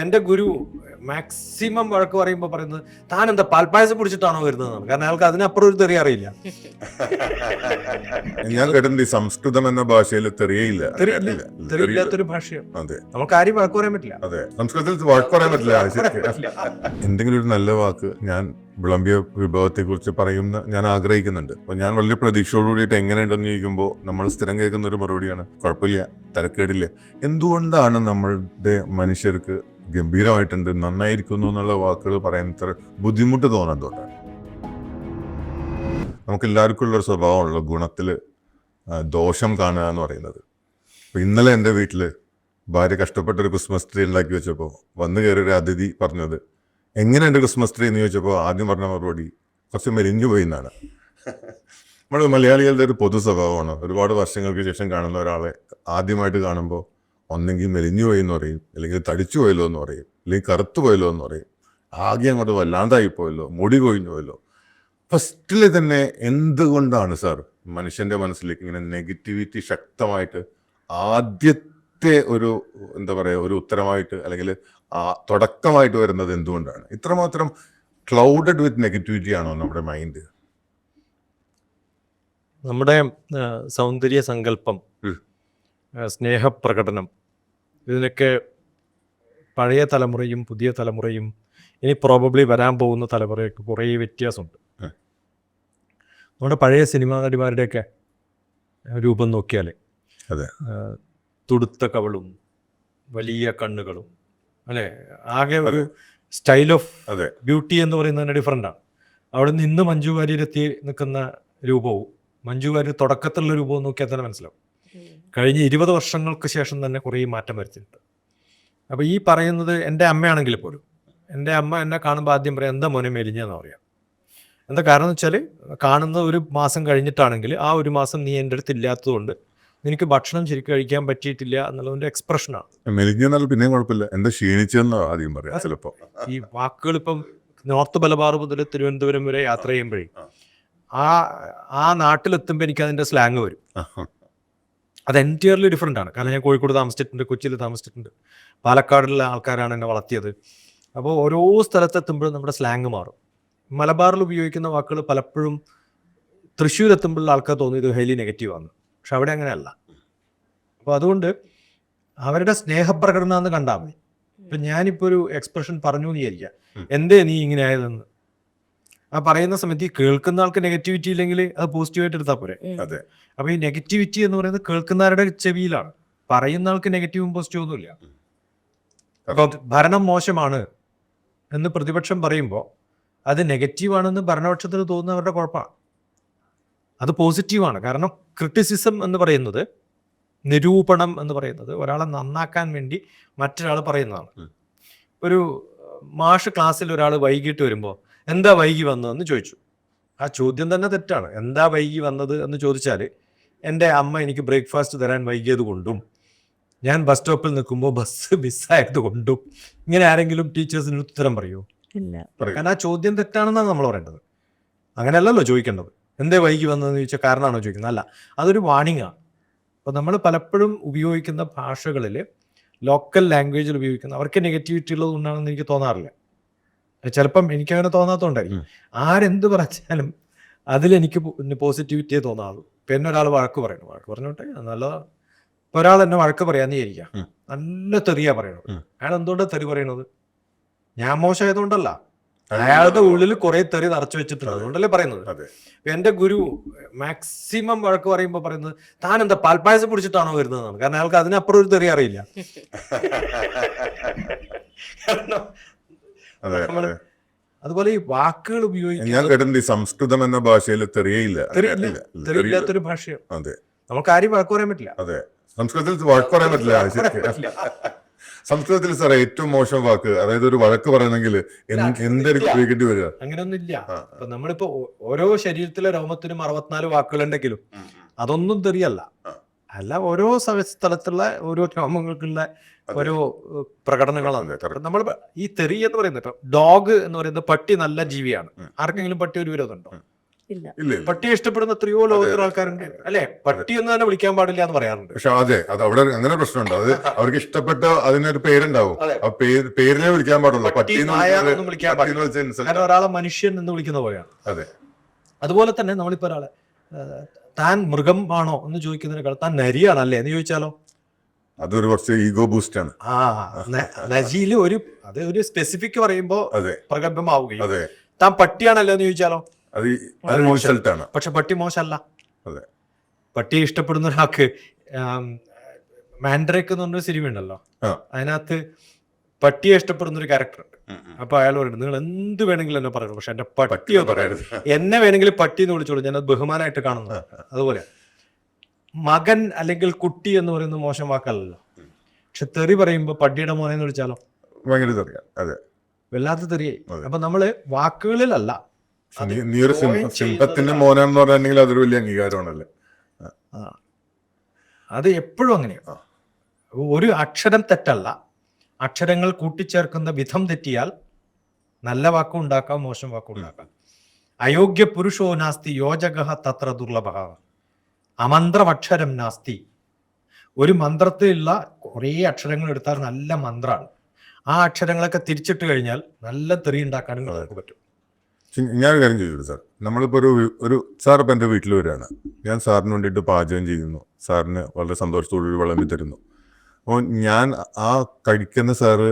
എന്റെ ഗുരു മാക്സിമം വഴക്ക് പറയുമ്പോൾ പറയുന്നത് താൻ എന്താ പാൽപ്പായസം പിടിച്ചിട്ടാണോ വരുന്നത്? കാരണം അയാൾക്ക് അതിനപ്പുറം ഒരു തെറി അറിയില്ല. ഞാൻ കേട്ടിട്ടുണ്ട് ഈ സംസ്കൃതം എന്ന ഭാഷയിൽ തെറിയില്ല. തെറിയില്ല. തെറിയില്ലാത്തൊരു ഭാഷയാണ്. അതെ. നമുക്ക് ആരും വഴക്ക് പറയാൻ പറ്റില്ല. അതെ. സംസ്കൃതത്തിൽ വഴക്ക് പറയാൻ പറ്റില്ല. എന്തെങ്കിലും ഒരു നല്ല വാക്ക് ഞാൻ വിളമ്പിയ വിഭവത്തെ കുറിച്ച് പറയുന്ന ഞാൻ ആഗ്രഹിക്കുന്നുണ്ട്. അപ്പൊ ഞാൻ വളരെ പ്രതീക്ഷയോടുകൂടിയിട്ട് എങ്ങനെയുണ്ടെന്ന് ചോദിക്കുമ്പോൾ നമ്മൾ സ്ഥിരം കേൾക്കുന്ന ഒരു മറുപടിയാണ് കുഴപ്പമില്ല. തരക്കേടില്ല. എന്തുകൊണ്ടാണ് നമ്മളുടെ മനുഷ്യർക്ക് ഗംഭീരമായിട്ടുണ്ട്. നന്നായിരിക്കുന്നു എന്നുള്ള വാക്കുകൾ പറയാൻ ഇത്ര ബുദ്ധിമുട്ട് തോന്നുന്നതുകൊണ്ടാണ് നമുക്ക് എല്ലാവർക്കും ഉള്ള ഒരു സ്വഭാവമുള്ള ഗുണത്തിൽ ദോഷം കാണുക എന്ന് പറയുന്നത്. അപ്പൊ ഇന്നലെ എന്റെ വീട്ടിൽ ഭാര്യ കഷ്ടപ്പെട്ട ഒരു ക്രിസ്മസ് ട്രീ ഉണ്ടാക്കി വെച്ചപ്പോൾ വന്നു കയറി ഒരു അതിഥി പറഞ്ഞത് എങ്ങനെ എന്റെ ക്രിസ്മസ് ട്രീ? എന്ന് ചോദിച്ചപ്പോൾ ആദ്യം പറഞ്ഞ മറുപടി കുറച്ച് മെലിഞ്ഞു പോയി എന്നാണ്. നമ്മൾ മലയാളികളുടെ ഒരു പൊതു സ്വഭാവമാണ്. ഒരുപാട് വർഷങ്ങൾക്ക് ശേഷം കാണുന്ന ഒരാളെ ആദ്യമായിട്ട് കാണുമ്പോൾ ഒന്നെങ്കിൽ മെലിഞ്ഞു പോയി എന്ന് പറയും അല്ലെങ്കിൽ തടിച്ചു പോയല്ലോ എന്ന് പറയും അല്ലെങ്കിൽ കറുത്തു പോയല്ലോ എന്ന് പറയും ആകെ അങ്ങോട്ട് വല്ലാണ്ടായി പോയല്ലോ മുടി കൊഴിഞ്ഞു പോയല്ലോ. ഫസ്റ്റിൽ തന്നെ എന്തുകൊണ്ടാണ് സാർ മനുഷ്യന്റെ മനസ്സിലേക്ക് ഇങ്ങനെ നെഗറ്റിവിറ്റി ശക്തമായിട്ട് ആദ്യത്തെ ഒരു എന്താ പറയുക ഒരു ഉത്തരമായിട്ട് അല്ലെങ്കിൽ ആ തുടക്കമായിട്ട് വരുന്നത് എന്തുകൊണ്ടാണ്? ഇത്രമാത്രം ക്ലൗഡഡ് വിത്ത് നെഗറ്റിവിറ്റി ആണോ നമ്മുടെ മൈൻഡ് നമ്മുടെ സൗന്ദര്യ സങ്കല്പം സ്നേഹപ്രകടനം ഇതിനൊക്കെ പഴയ തലമുറയും പുതിയ തലമുറയും ഇനി പ്രോബബ്ലി വരാൻ പോകുന്ന തലമുറയൊക്കെ കുറേ വ്യത്യാസമുണ്ട്. നമ്മുടെ പഴയ സിനിമാ നടിമാരുടെയൊക്കെ രൂപം നോക്കിയാൽ അതെ. തുടുത്ത കവളും വലിയ കണ്ണുകളും അല്ലെ? ആകെ ഒരു സ്റ്റൈൽ ഓഫ് അതെ. ബ്യൂട്ടി എന്ന് പറയുന്നതിന് ഡിഫറെന്റാണ് ആണ്. അവിടെ നിന്ന് മഞ്ജു വാര്യരെത്തി നിൽക്കുന്ന രൂപവും മഞ്ജു വാര്യർ തുടക്കത്തിലുള്ള രൂപവും നോക്കിയാൽ തന്നെ മനസ്സിലാവും. കഴിഞ്ഞ ഇരുപത് വർഷങ്ങൾക്ക് ശേഷം തന്നെ കുറേ മാറ്റം വരുത്തിയിട്ടുണ്ട്. അപ്പോൾ ഈ പറയുന്നത് എന്റെ അമ്മയാണെങ്കിൽ പോലും എന്റെ അമ്മ എന്നെ കാണുമ്പോൾ ആദ്യം പറയാം എന്താ മോനെ മെലിഞ്ഞെന്ന് പറയാം എന്താ കാരണം വെച്ചാൽ കാണുന്ന ഒരു മാസം കഴിഞ്ഞിട്ടാണെങ്കിൽ ആ ഒരു മാസം നീ എന്റെ അടുത്ത് ഇല്ലാത്തതുകൊണ്ട് നിനക്ക് ഭക്ഷണം ശരിക്കും കഴിക്കാൻ പറ്റിയിട്ടില്ല എന്നുള്ളതിന്റെ എക്സ്പ്രഷനാണ് മെലിഞ്ഞെന്നാൽ പിന്നെയും കുഴപ്പമില്ല. എന്താ ക്ഷീണിച്ചെന്ന് ആദ്യം പറയാം ചിലപ്പോൾ ഈ വാക്കുകൾ ഇപ്പം നോർത്ത് മലബാർ മുതൽ തിരുവനന്തപുരം വരെ യാത്ര ചെയ്യുമ്പോഴേ ആ. ആ നാട്ടിലെത്തുമ്പോൾ എനിക്ക് അതിന്റെ സ്ലാങ് വരും. അത് എന്റിയർലി ഡിഫറെന്റ് ആണ്. കാരണം ഞാൻ കോഴിക്കോട് താമസിച്ചിട്ടുണ്ട് കൊച്ചിയിൽ താമസിച്ചിട്ടുണ്ട്. പാലക്കാടുള്ള ആൾക്കാരാണ് എന്നെ വളർത്തിയത്. അപ്പോൾ ഓരോ സ്ഥലത്തെത്തുമ്പോഴും നമ്മുടെ സ്ലാങ് മാറും. മലബാറിൽ ഉപയോഗിക്കുന്ന വാക്കുകൾ പലപ്പോഴും തൃശ്ശൂർ എത്തുമ്പോഴുള്ള ആൾക്കാർ തോന്നി ഇത് ഹൈലി നെഗറ്റീവ് ആണ്. പക്ഷെ അവിടെ അങ്ങനെയല്ല. അപ്പോൾ അതുകൊണ്ട് അവരുടെ സ്നേഹപ്രകടനം എന്ന് കണ്ടാൽ മതി. ഇപ്പം ഞാനിപ്പോൾ ഒരു എക്സ്പ്രഷൻ പറഞ്ഞു എന്ന് വിചാരിക്കുക എന്തേ നീ ഇങ്ങനെ ആയതെന്ന്? ആ പറയുന്ന സമയത്ത് ഈ കേൾക്കുന്ന ആൾക്ക് നെഗറ്റിവിറ്റി ഇല്ലെങ്കിൽ അത് പോസിറ്റീവായിട്ട് എടുത്താൽ പോരെ. അതെ. അപ്പൊ ഈ നെഗറ്റിവിറ്റി എന്ന് പറയുന്നത് കേൾക്കുന്നവരുടെ ചെവിയിലാണ്. പറയുന്ന ആൾക്ക് നെഗറ്റീവും പോസിറ്റീവും ഒന്നുമില്ല അപ്പൊ ഭരണം മോശമാണ് എന്ന് പ്രതിപക്ഷം പറയുമ്പോൾ അത് നെഗറ്റീവാണെന്ന് ഭരണപക്ഷത്തിന് തോന്നുന്നവരുടെ കുഴപ്പമാണ്. അത് പോസിറ്റീവാണ് കാരണം ക്രിറ്റിസിസം എന്ന് പറയുന്നത് നിരൂപണം എന്ന് പറയുന്നത് ഒരാളെ നന്നാക്കാൻ വേണ്ടി മറ്റൊരാൾ പറയുന്നതാണ്. ഒരു മാഷ് ക്ലാസ്സിൽ ഒരാൾ വൈകിട്ട് വരുമ്പോൾ എന്താ വൈകി വന്നതെന്ന് ചോദിച്ചു. ആ ചോദ്യം തന്നെ തെറ്റാണ്. എന്താ വൈകി വന്നത് എന്ന് ചോദിച്ചാൽ എന്റെ അമ്മ എനിക്ക് ബ്രേക്ക്ഫാസ്റ്റ് തരാൻ വൈകിയത് കൊണ്ടും ഞാൻ ബസ് സ്റ്റോപ്പിൽ നിൽക്കുമ്പോൾ ബസ് മിസ്സായത് കൊണ്ടും ഇങ്ങനെ ആരെങ്കിലും ടീച്ചേഴ്സിന് ഉത്തരം പറയൂ? ഇല്ല. കാരണം ആ ചോദ്യം തെറ്റാണെന്നാണ് നമ്മൾ പറയേണ്ടത്. അങ്ങനെയല്ലല്ലോ ചോദിക്കേണ്ടത്. എന്തേ വൈകി വന്നതെന്ന് ചോദിച്ചാൽ കാരണമാണോ ചോദിക്കുന്നത്? അല്ല അതൊരു വാണിംഗ് ആണ്. അപ്പോൾ നമ്മൾ പലപ്പോഴും ഉപയോഗിക്കുന്ന ഭാഷകളിൽ ലോക്കൽ ലാംഗ്വേജിൽ ഉപയോഗിക്കുന്ന അവർക്ക് നെഗറ്റിവിറ്റി ഉള്ളത് കൊണ്ടാണെന്ന് എനിക്ക് തോന്നാറില്ല. ചിലപ്പം എനിക്കങ്ങനെ തോന്നാത്തോണ്ടായിരിക്കും ആരെന്ത് പറഞ്ഞാലും അതിലെനിക്ക് പോസിറ്റിവിറ്റിയെ തോന്നാറുള്ളൂ. പിന്നെ ഒരാൾ വഴക്ക് പറയണം വഴക്ക് പറഞ്ഞോട്ടെ നല്ല ഇപ്പൊ ഒരാൾ എന്നെ വഴക്ക് പറയാന്ന് വിചാരിക്കാം നല്ല തെറിയാ പറയണത്. അയാൾ എന്തുകൊണ്ടാണ് തെറി പറയണത്? ഞാൻ മോശമായതുകൊണ്ടല്ല. അയാളുടെ ഉള്ളിൽ കുറെ തെറി നിറച്ചു വെച്ചിട്ടുണ്ട്. അതുകൊണ്ടല്ലേ പറയുന്നത്? എന്റെ ഗുരു മാക്സിമം വഴക്ക് പറയുമ്പോൾ പറയുന്നത് താൻ എന്താ പാൽപ്പായസം പിടിച്ചിട്ടാണോ വരുന്നത് കാരണം അയാൾക്ക് അതിനപ്പുറം ഒരു തെറി അറിയില്ല. കാരണം. അതുപോലെ ഈ വാക്കുകൾ ഞാൻ ഉപയോഗിക്കുന്നത് കേട്ടിട്ടുണ്ട് ഈ സംസ്കൃതം എന്ന ഭാഷയിൽ തെറിയയില്ല തെറിയില്ല. തെറിയില്ലാത്തൊരു ഭാഷയാണ്. അതെ. നമുക്ക് ആരും വഴക്ക് പറയാൻ പറ്റില്ല. അതെ. സംസ്കൃതത്തിൽ വഴക്ക് പറയാൻ പറ്റില്ല. സംസ്കൃതത്തിൽ സാറേ ഏറ്റവും മോശം വാക്ക് അതായത് ഒരു വഴക്ക് പറയണമെങ്കിൽ എന്ത് എന്തായിരിക്കും ഉപയോഗിക്കേണ്ടി വരിക? അങ്ങനെയൊന്നും ഇല്ല നമ്മളിപ്പോ ഓരോ ശരീരത്തിലെ രോമത്തിനും അറുപത്തിനാല് വാക്കുകളുണ്ടെങ്കിലും അതൊന്നും തെറിയല്ല. അല്ല ഓരോ സ്ഥ- സ്ഥലത്തുള്ള ഓരോ രോമങ്ങൾക്കുള്ള അതെ. ഓരോ പ്രകടനങ്ങളാണ്. നമ്മൾ ഈ തെറി എന്ന് പറയുന്നത് ഇപ്പൊ ഡോഗ് എന്ന് പറയുന്നത് പട്ടി നല്ല ജീവിയാണ്. ആർക്കെങ്കിലും പട്ടി ഒരു വിരോധമുണ്ടോ പട്ടിയെ ഇഷ്ടപ്പെടുന്ന എത്രയോ ലോകത്തിൽ ആൾക്കാരുണ്ട് അല്ലെ? പട്ടി എന്ന് തന്നെ വിളിക്കാൻ പാടില്ല എന്ന് പറയാറുണ്ട്. പക്ഷെ അതെ അത് അവിടെ അങ്ങനെ പ്രശ്നമുണ്ട്. അത് അവർക്ക് ഇഷ്ടപ്പെട്ട അതിനൊരു പേരുണ്ടാവും. ആ പേര് പേരിനെ വിളിക്കാൻ പാടുള്ളൂ. പട്ടി, വിളിക്കാൻ ഒരാളെ മനുഷ്യൻ എന്ന് വിളിക്കുന്ന പോലെയാണ്. അതെ. അതുപോലെ തന്നെ നമ്മളിപ്പോ ഒരാളെ താൻ മൃഗം ആണോ എന്ന് ചോദിക്കുന്നതിനേക്കാൾ താൻ നരിയാണല്ലേ എന്ന് ചോദിച്ചാലോ? അതൊരു കുറച്ച് ഈഗോ ബൂസ്റ്റ് ആണ്. ആ നജിയിൽ ഒരു അത് ഒരു സ്പെസിഫിക് പറയുമ്പോ അതെ. പ്രഗത്ഭമാവുകയും. താൻ പട്ടിയാണല്ലോ എന്ന് ചോദിച്ചാലോ? അത് പക്ഷെ പട്ടി മോശമല്ല അതെ. പട്ടിയെ ഇഷ്ടപ്പെടുന്ന ഒരാൾക്ക് മാൻഡ്രേക്ക് എന്ന് പറഞ്ഞൊരു സിനിമ ഉണ്ടല്ലോ. അതിനകത്ത് പട്ടിയെ ഇഷ്ടപ്പെടുന്ന ഒരു ക്യാരക്ടർ ഉണ്ട്. അപ്പൊ അയാൾ പറയുന്നത് നിങ്ങൾ എന്ത് വേണമെങ്കിലും എന്നെ പറയണം. പക്ഷെ എന്റെ പട്ടിയോ പറയരുത്. എന്നെ വേണമെങ്കിൽ പട്ടി എന്ന് വിളിച്ചോളൂ. ഞാനത് ബഹുമാനമായിട്ട് കാണുന്നത് അതുപോലെ. മകൻ അല്ലെങ്കിൽ കുട്ടി എന്ന് പറയുന്നത് മോശം വാക്കല്ലല്ലോ. പക്ഷെ തെറി പറയുമ്പോ പട്ടിയുടെ മോനെ എന്ന് വിളിച്ചാലോ? ഭയങ്കര അതെ. വല്ലാത്ത തെറിയായി. അപ്പൊ നമ്മൾ വാക്കുകളിലല്ല. നീ- ഒരു സിംഹത്തിന്റെ അതൊരു വലിയ അംഗീകാരമാണല്ലേ? അത് എപ്പോഴും അങ്ങനെയാണ് ഒരു അക്ഷരം തെറ്റല്ല. അക്ഷരങ്ങൾ കൂട്ടിച്ചേർക്കുന്ന വിധം തെറ്റിയാൽ നല്ല വാക്കും ഉണ്ടാക്കാം മോശം വാക്കും ഉണ്ടാക്കാം. അയോഗ്യ പുരുഷോ നാസ്തി യോജക തത്ര ദുർലഭ. അമന്ത്രമക്ഷരം നാസ്തി. ഒരു മന്ത്രത്തിലുള്ള കുറേ അക്ഷരങ്ങൾ എടുത്താൽ നല്ല മന്ത്രമാണ് ആ അക്ഷരങ്ങളൊക്കെ തിരിച്ചിട്ട് കഴിഞ്ഞാൽ നല്ല തെറി ഉണ്ടാക്കാനും നമുക്ക് പറ്റും. ഞാൻ ഞാനൊരു കാര്യം ചോദിച്ചു സാർ. നമ്മളിപ്പോൾ ഒരു ഒരു സാർ ഇപ്പം എന്റെ വീട്ടിൽ വരികയാണ്. ഞാൻ സാറിന് വേണ്ടിയിട്ട് പാചകം ചെയ്യുന്നു. സാറിന് വളരെ സന്തോഷത്തോടുകൂടി വിളമ്പി തരുന്നു. അപ്പോൾ ഞാൻ ആ കഴിക്കുന്ന സാറ്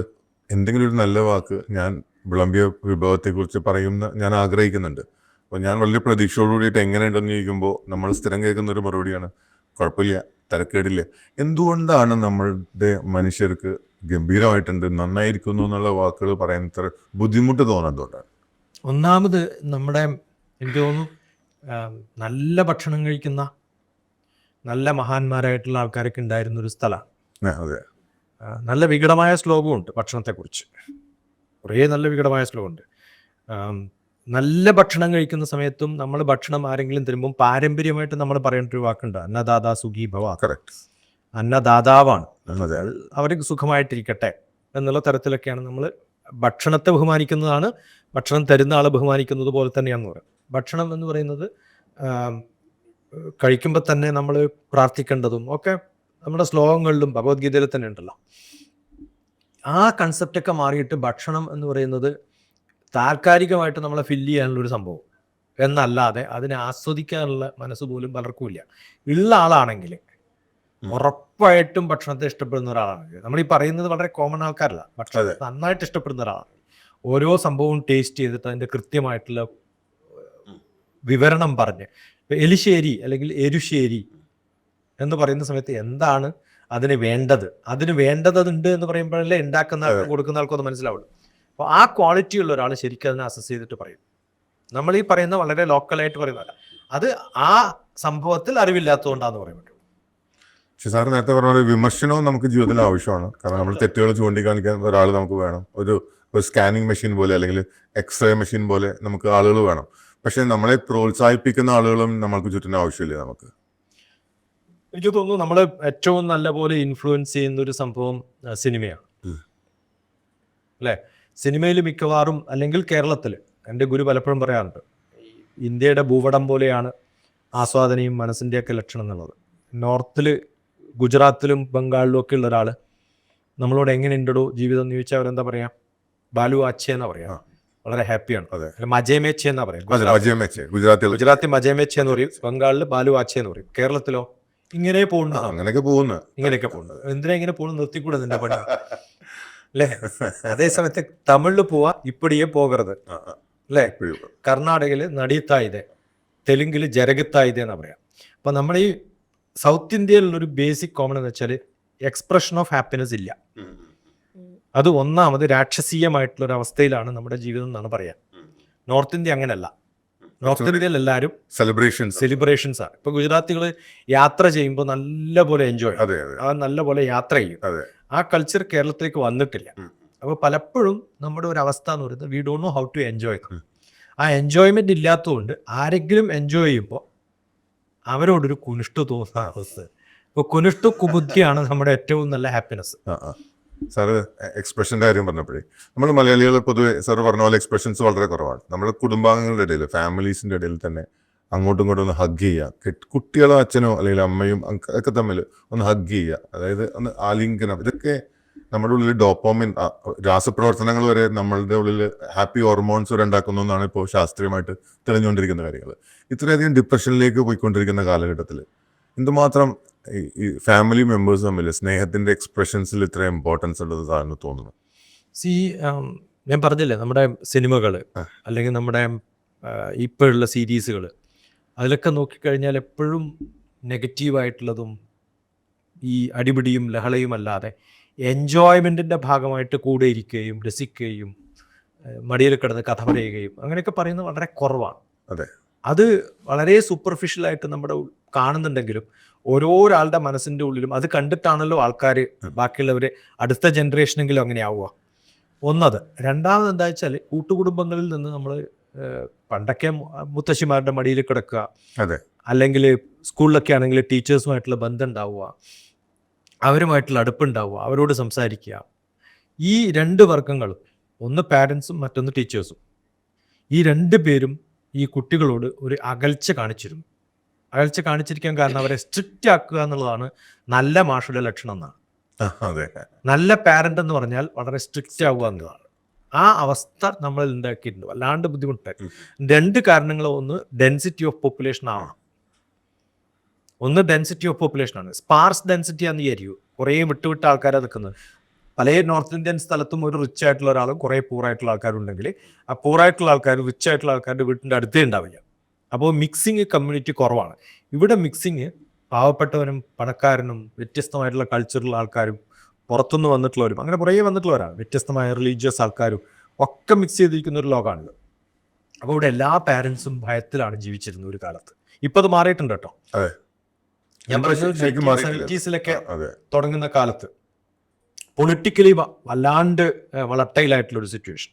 എന്തെങ്കിലും ഒരു നല്ല വാക്ക് ഞാൻ വിളമ്പിയ വിഭവത്തെക്കുറിച്ച് പറയുന്ന ഞാൻ ആഗ്രഹിക്കുന്നുണ്ട്. അപ്പോൾ ഞാൻ വളരെ പ്രതീക്ഷയോടുകൂടിയിട്ട് എങ്ങനെയുണ്ടെന്ന് ചോദിക്കുമ്പോൾ നമ്മൾ സ്ഥിരം കേൾക്കുന്ന ഒരു മറുപടിയാണ് കുഴപ്പമില്ല തരക്കേടില്ല എന്തുകൊണ്ടാണ് നമ്മളുടെ മനുഷ്യർക്ക് ഗംഭീരമായിട്ടുണ്ട് നന്നായിരിക്കുന്നു എന്നുള്ള വാക്കുകൾ പറയാൻ ഇത്ര ബുദ്ധിമുട്ട് തോന്നുന്നതുകൊണ്ടാണ് ഒന്നാമത് നമ്മുടെ എനിക്ക് തോന്നുന്നു നല്ല ഭക്ഷണം കഴിക്കുന്ന നല്ല മഹാന്മാരായിട്ടുള്ള ആൾക്കാരൊക്കെ ഉണ്ടായിരുന്ന ഒരു സ്ഥലമാണ്. അതെ. നല്ല വികടമായ ശ്ലോകമുണ്ട് ഭക്ഷണത്തെക്കുറിച്ച്. കുറേ നല്ല വികടമായ ശ്ലോകമുണ്ട്. ഉണ്ട് നല്ല ഭക്ഷണം കഴിക്കുന്ന സമയത്തും നമ്മൾ ഭക്ഷണം ആരെങ്കിലും തരുമ്പം പാരമ്പര്യമായിട്ട് നമ്മൾ പറയേണ്ട ഒരു വാക്കുണ്ട് അന്നദാതാ സുഖി ഭവ. കറക്റ്റ് അന്നദാതാവാണ്. അവർക്ക് സുഖമായിട്ടിരിക്കട്ടെ എന്നുള്ള തരത്തിലൊക്കെയാണ് നമ്മൾ ഭക്ഷണത്തെ ബഹുമാനിക്കുന്നതാണ് ഭക്ഷണം തരുന്ന ആളെ ബഹുമാനിക്കുന്നത് പോലെ തന്നെയാണെന്ന് പറയാം. ഭക്ഷണം എന്ന് പറയുന്നത് കഴിക്കുമ്പോൾ തന്നെ നമ്മൾ പ്രാർത്ഥിക്കേണ്ടതും ഒക്കെ നമ്മുടെ ശ്ലോകങ്ങളിലും ഭഗവത്ഗീതയിൽ തന്നെ ഉണ്ടല്ലോ. ആ കൺസെപ്റ്റൊക്കെ മാറിയിട്ട് ഭക്ഷണം എന്ന് പറയുന്നത് താൽക്കാലികമായിട്ട് നമ്മളെ ഫില്ല് ചെയ്യാനുള്ള ഒരു സംഭവം. എന്നല്ലാതെ അതിനെ ആസ്വദിക്കാനുള്ള മനസ്സ് പോലും പലർക്കും ഇല്ല. ഉള്ള ആളാണെങ്കിൽ. ഉറപ്പായിട്ടും ഭക്ഷണത്തെ ഇഷ്ടപ്പെടുന്ന ഒരാളാണെങ്കിൽ നമ്മൾ ഈ പറയുന്നത് വളരെ കോമൺ ആൾക്കാരല്ല. ഭക്ഷണം നന്നായിട്ട് ഇഷ്ടപ്പെടുന്ന ഒരാളാണ്. ഓരോ സംഭവവും ടേസ്റ്റ് ചെയ്തിട്ട് അതിന്റെ കൃത്യമായിട്ടുള്ള വിവരണം പറഞ്ഞ്. എലിശ്ശേരി അല്ലെങ്കിൽ എരുശ്ശേരി എന്ന് പറയുന്ന സമയത്ത് എന്താണ് അതിന് വേണ്ടത്? അതിന് വേണ്ടത് അതുണ്ട് എന്ന് പറയുമ്പോഴല്ലേ ഉണ്ടാക്കുന്ന ആൾക്ക് കൊടുക്കുന്ന ആൾക്കും അത് മനസ്സിലാവുള്ളൂ. അപ്പോൾ ആ ക്വാളിറ്റി ഉള്ള ഒരാൾ ശരിക്കും അതിനെ അസസ് ചെയ്തിട്ട് പറയും. നമ്മൾ ഈ പറയുന്ന വളരെ ലോക്കലായിട്ട് പറയുന്നതല്ല. അത് ആ സംഭവത്തിൽ അറിവില്ലാത്തതുകൊണ്ടാന്ന് പറയാൻ പറ്റും പക്ഷെ സാർ നേരത്തെ പറഞ്ഞ പോലെ വിമർശനവും നമുക്ക് ജീവിതത്തിൽ ആവശ്യമാണ്. കാരണം നമ്മൾ തെറ്റുകൾ ചൂണ്ടിക്കാണിക്കാൻ ഒരാൾ നമുക്ക് വേണം. ഒരു ഒരു സ്കാനിങ് മെഷീൻ പോലെ അല്ലെങ്കിൽ എക്സ്റേ മെഷീൻ പോലെ നമുക്ക് ആളുകൾ വേണം. പക്ഷെ നമ്മളെ പ്രോത്സാഹിപ്പിക്കുന്ന ആളുകളും നമ്മൾക്ക് ചുറ്റിന് ആവശ്യമില്ല നമുക്ക്. എനിക്ക് തോന്നുന്നു നമ്മൾ ഏറ്റവും നല്ല പോലെ ഇൻഫ്ലുവൻസ് ചെയ്യുന്ന ഒരു സംഭവം സിനിമയാണ്. അല്ലേ? സിനിമയിൽ മിക്കവാറും അല്ലെങ്കിൽ കേരളത്തിൽ എന്റെ ഗുരു പലപ്പോഴും പറയാറുണ്ട് ഇന്ത്യയുടെ ഭൂപടം പോലെയാണ് ആസ്വാദനയും മനസ്സിന്റെയൊക്കെ ലക്ഷണം എന്നുള്ളത്. നോർത്തിൽ ഗുജറാത്തിലും ബംഗാളിലും ഒക്കെ ഉള്ള ഒരാൾ നമ്മളോട് എങ്ങനെ ഉണ്ടോ ജീവിതം എന്ന് ചോദിച്ചാൽ അവരെന്താ പറയാ? ബാലു ആച്ചെ എന്നാ പറയാ. വളരെ ഹാപ്പിയാണ്. അതെ. മജേമേച്ചെ എന്നാ പറയാ. ഗുജറാത്തി മജേമേച്ചെ എന്ന് പറയും ബംഗാളിൽ ബാലു ആച്ചെ എന്ന് പറയും. കേരളത്തിലോ? ഇങ്ങനെ പോകുന്നു. അങ്ങനെയൊക്കെ പോകുന്നു. ഇങ്ങനെയൊക്കെ പോകുന്നു. എന്തിനാ ഇങ്ങനെ പോകുന്നു? നിർത്തിക്കൂടെ നിന്റെ പണി? അല്ലേ? അതേ സമയത്ത് തമിഴിൽ പോവാ ഇപ്പടിയേ പോകരുത്. അല്ലേ. കർണാടകയിൽ നടിയത്തായത് തെലുങ്കിൽ ജരകത്തായത് എന്നാ പറയാം. അപ്പൊ നമ്മൾ ഈ സൗത്ത് ഇന്ത്യയിലുള്ളൊരു ബേസിക് കോമൺ എന്ന് വെച്ചാൽ എക്സ്പ്രഷൻ ഓഫ് ഹാപ്പിനെസ് ഇല്ല. അത് ഒന്നാമത് രാക്ഷസീയമായിട്ടുള്ള ഒരു അവസ്ഥയിലാണ് നമ്മുടെ ജീവിതം എന്നാണ് പറയാം. നോർത്ത് ഇന്ത്യ അങ്ങനെയല്ല. നോർത്ത് എല്ലാവരും സെലിബ്രേഷൻസ് സെലിബ്രേഷൻസ് ആണ്. ഇപ്പൊ ഗുജറാത്തികൾ യാത്ര ചെയ്യുമ്പോൾ നല്ല പോലെ എൻജോയ് അതെ അതെ. ആ നല്ല പോലെ യാത്ര ചെയ്യും. ആ കൾച്ചർ കേരളത്തിലേക്ക് വന്നിട്ടില്ല. അപ്പൊ അപ്പോൾ പലപ്പോഴും നമ്മുടെ ഒരു അവസ്ഥ എന്ന് പറയുന്നത് we don't know how to enjoy ആ എൻജോയ്മെന്റ് ഇല്ലാത്തതുകൊണ്ട് ആരെങ്കിലും എൻജോയ് ചെയ്യുമ്പോൾ അവരോടൊരു കുനിഷ്ഠ തോന്നുന്ന അവസ്ഥ ഇപ്പോൾ കുനിഷ്ഠ കുബുദ്ധിയാണ് നമ്മുടെ ഏറ്റവും നല്ല ഹാപ്പിനെസ് സാറ് എക്സ്പ്രഷന്റെ കാര്യം പറഞ്ഞപ്പോഴേ നമ്മൾ മലയാളികൾ പൊതുവെ സാറ് പറഞ്ഞ പോലെ എക്സ്പ്രഷൻസ് വളരെ കുറവാണ്. നമ്മുടെ കുടുംബാംഗങ്ങളുടെ ഇടയിൽ ഫാമിലീസിന്റെ ഇടയിൽ തന്നെ അങ്ങോട്ടും ഇങ്ങോട്ടും ഒന്ന് ഹഗ് ചെയ്യുക. കുട്ടികളോ അച്ഛനോ അല്ലെങ്കിൽ അമ്മയും ഒക്കെ തമ്മിൽ ഒന്ന് ഹഗ് ചെയ്യുക. അതായത് ഒന്ന് ആലിംഗനം. ഇതൊക്കെ നമ്മുടെ ഉള്ളിൽ ഡോപ്പോമിൻ രാസപ്രവർത്തനങ്ങൾ വരെ നമ്മളുടെ ഉള്ളിൽ ഹാപ്പി ഹോർമോൺസ് വരെ ഉണ്ടാക്കുന്നു എന്നാണ് ഇപ്പോൾ ശാസ്ത്രീയമായിട്ട് തെളിഞ്ഞുകൊണ്ടിരിക്കുന്ന കാര്യങ്ങൾ. ഇത്രയധികം ഡിപ്രഷനിലേക്ക് പോയിക്കൊണ്ടിരിക്കുന്ന കാലഘട്ടത്തിൽ എന്തുമാത്രം ഈ- ഫാമിലി മെമ്പേഴ്സ് തമ്മിൽ സ്നേഹത്തിന്റെ എക്സ്പ്രഷൻസിൽ ഇത്ര ഇമ്പോർട്ടൻസ് ഉള്ളത് താഴ്ന്നു തോന്നുന്നു. സി ഞാൻ പറഞ്ഞില്ലേ നമ്മുടെ സിനിമകൾ അല്ലെങ്കിൽ നമ്മുടെ ഇപ്പോഴുള്ള സീരീസുകൾ അതിലൊക്കെ നോക്കിക്കഴിഞ്ഞാൽ എപ്പോഴും നെഗറ്റീവായിട്ടുള്ളതും ഈ അടിപിടിയും ലഹളയും അല്ലാതെ എൻജോയ്മെന്റിന്റെ ഭാഗമായിട്ട് കൂടെ ഇരിക്കുകയും രസിക്കുകയും മടിയിൽ കിടന്ന് കഥ പറയുകയും അങ്ങനെയൊക്കെ പറയുന്നത് വളരെ കുറവാണ്. അതെ. അത് വളരെ സൂപ്പർഫിഷ്യലായിട്ട് നമ്മുടെ കാണുന്നുണ്ടെങ്കിലും ഓരോരാളുടെ മനസ്സിന്റെ ഉള്ളിലും അത് കണ്ടിട്ടാണല്ലോ ആൾക്കാർ ബാക്കിയുള്ളവർ അടുത്ത ജനറേഷനെങ്കിലും അങ്ങനെ ആവുക ഒന്നത്. രണ്ടാമത് എന്താ വെച്ചാൽ കൂട്ടുകുടുംബങ്ങളിൽ നിന്ന് നമ്മൾ പണ്ടൊക്കെ മുത്തശ്ശിമാരുടെ മടിയിൽ കിടക്കുക. അതെ. അല്ലെങ്കിൽ സ്കൂളിലൊക്കെ ആണെങ്കിൽ ടീച്ചേഴ്സുമായിട്ടുള്ള ബന്ധം ഉണ്ടാവുക അവരുമായിട്ടുള്ള അടുപ്പുണ്ടാവുക. അവരോട് സംസാരിക്കുക. ഈ രണ്ട് വർഗങ്ങളും ഒന്ന് പാരൻസും മറ്റൊന്ന് ടീച്ചേഴ്സും. ഈ രണ്ട് പേരും ഈ കുട്ടികളോട് ഒരു അകൽച്ച കാണിച്ചിരുന്നു. അകൽച്ച കാണിച്ചിരിക്കാൻ കാരണം അവരെ സ്ട്രിക്റ്റ് ആക്കുക എന്നുള്ളതാണ് നല്ല മാഷയുടെ ലക്ഷണം എന്നാണ്. നല്ല പാരന്റ് എന്ന് പറഞ്ഞാൽ വളരെ സ്ട്രിക്റ്റ് ആവുക എന്നതാണ് ആ അവസ്ഥ നമ്മൾ ഉണ്ടാക്കിയിട്ടുണ്ട്. വല്ലാണ്ട് ബുദ്ധിമുട്ടായി രണ്ട് കാരണങ്ങൾ. ഒന്ന് ഡെൻസിറ്റി ഓഫ് പോപ്പുലേഷൻ ആവണം ഒന്ന് ഡെൻസിറ്റി ഓഫ് പോപ്പുലേഷൻ ആണ്. സ്പാർസ് ഡെൻസിറ്റി ആണെന്ന് വിചാരിക്കും. കുറേ വിട്ടുവിട്ട ആൾക്കാരെ നിൽക്കുന്നത്. പല നോർത്ത് ഇന്ത്യൻ സ്ഥലത്തും ഒരു റിച്ച് ആയിട്ടുള്ള ഒരാളും കുറേ പൂറായിട്ടുള്ള ആൾക്കാരുണ്ടെങ്കിൽ ആ പൂറായിട്ടുള്ള ആൾക്കാർ റിച്ച് ആയിട്ടുള്ള ആൾക്കാരുടെ വീട്ടിന്റെ അടുത്തേ ഉണ്ടാവില്ല. അപ്പോൾ മിക്സിങ് കമ്മ്യൂണിറ്റി കുറവാണ്. ഇവിടെ മിക്സിങ് പാവപ്പെട്ടവരും പണക്കാരനും വ്യത്യസ്തമായിട്ടുള്ള കൾച്ചറുള്ള ആൾക്കാരും പുറത്തുനിന്ന് വന്നിട്ടുള്ളവരും അങ്ങനെ കുറേ വന്നിട്ടുള്ളവരാണ്. വ്യത്യസ്തമായ റിലീജിയസ് ആൾക്കാരും ഒക്കെ മിക്സ് ചെയ്തിരിക്കുന്ന ഒരു ലോകമാണിത് അപ്പോൾ ഇവിടെ എല്ലാ പാരൻസും ഭയത്തിലാണ് ജീവിച്ചിരുന്നത് ഒരു കാലത്ത്. ഇപ്പം അത് മാറിയിട്ടുണ്ട് കേട്ടോ. ഞാൻ. സെവന്റീസിലൊക്കെ തുടങ്ങുന്ന കാലത്ത് പൊളിറ്റിക്കലി വല്ലാണ്ട് വളട്ടൈലായിട്ടുള്ള ഒരു സിറ്റുവേഷൻ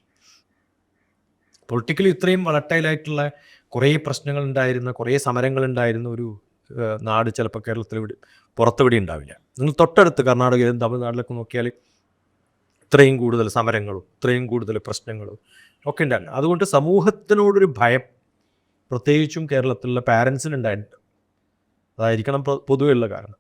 പൊളിറ്റിക്കലി ഇത്രയും വളട്ടൈലായിട്ടുള്ള കുറേ പ്രശ്നങ്ങൾ ഉണ്ടായിരുന്ന കുറേ സമരങ്ങൾ ഉണ്ടായിരുന്ന ഒരു നാട് ചിലപ്പോൾ കേരളത്തിൽ ഇവിടെ പുറത്തെവിടെ ഉണ്ടാവില്ല. നിങ്ങൾ തൊട്ടടുത്ത് കർണാടകയിലും തമിഴ്നാട്ടിലൊക്കെ നോക്കിയാൽ ഇത്രയും കൂടുതൽ സമരങ്ങളും ഇത്രയും കൂടുതൽ പ്രശ്നങ്ങളും ഒക്കെ ഉണ്ടായിരുന്നു അതുകൊണ്ട് സമൂഹത്തിനോടൊരു ഭയം പ്രത്യേകിച്ചും കേരളത്തിലുള്ള പാരൻസിനുണ്ടായിട്ടുണ്ട് അതായിരിക്കണം പൊതുവെയുള്ള കാരണം.